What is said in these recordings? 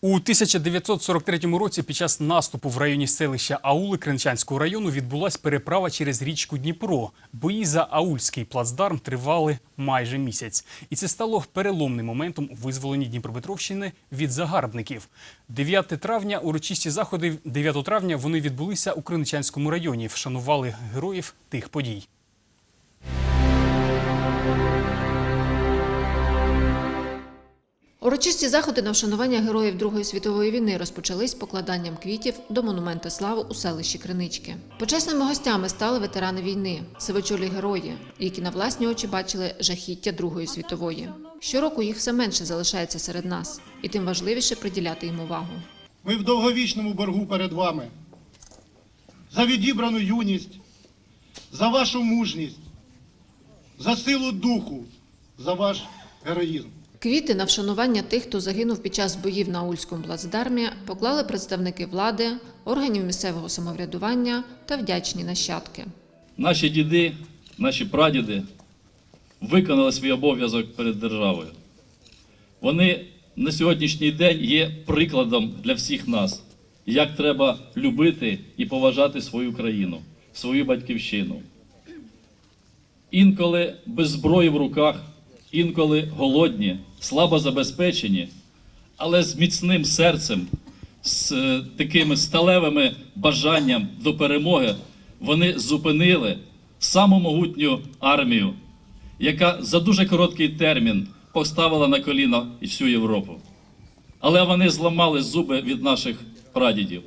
У 1943 році під час наступу в районі селища Аули Кринчанського району відбулась переправа через річку Дніпро. Бої за Аульський плацдарм тривали майже місяць. І це стало переломним моментом у визволенні Дніпропетровщини від загарбників. 9 травня урочисті заходи 9 травня вони відбулися у Криничанському районі. Вшанували героїв тих подій. Урочисті заходи на вшанування героїв Другої світової війни розпочались покладанням квітів до монументу слави у селищі Кринички. Почесними гостями стали ветерани війни, сивочолі герої, які на власні очі бачили жахіття Другої світової. Щороку їх все менше залишається серед нас, і тим важливіше приділяти їм увагу. Ми в довговічному боргу перед вами. За відібрану юність, за вашу мужність, за силу духу, за ваш героїзм. Квіти на вшанування тих, хто загинув під час боїв на Ульському плацдармі, поклали представники влади, органів місцевого самоврядування та вдячні нащадки. Наші діди, наші прадіди виконали свій обов'язок перед державою. Вони на сьогоднішній день є прикладом для всіх нас, як треба любити і поважати свою країну, свою батьківщину. Інколи без зброї в руках, інколи голодні, слабо забезпечені, але з міцним серцем, з е, такими сталевими бажанням до перемоги, вони зупинили саму могутню армію, яка за дуже короткий термін поставила на коліна і всю Європу. Але вони зламали зуби від наших прадідів.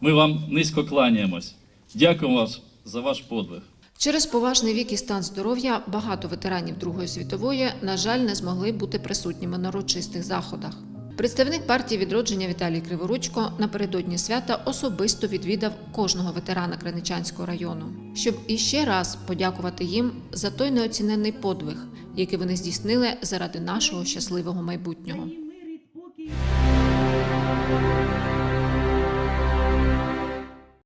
Ми вам низько кланяємось. Дякуємо вас за ваш подвиг. Через поважний вік і стан здоров'я багато ветеранів Другої світової, на жаль, не змогли бути присутніми на урочистих заходах. Представник партії відродження Віталій Криворучко напередодні свята особисто відвідав кожного ветерана Криничанського району, щоб іще раз подякувати їм за той неоціненний подвиг, який вони здійснили заради нашого щасливого майбутнього.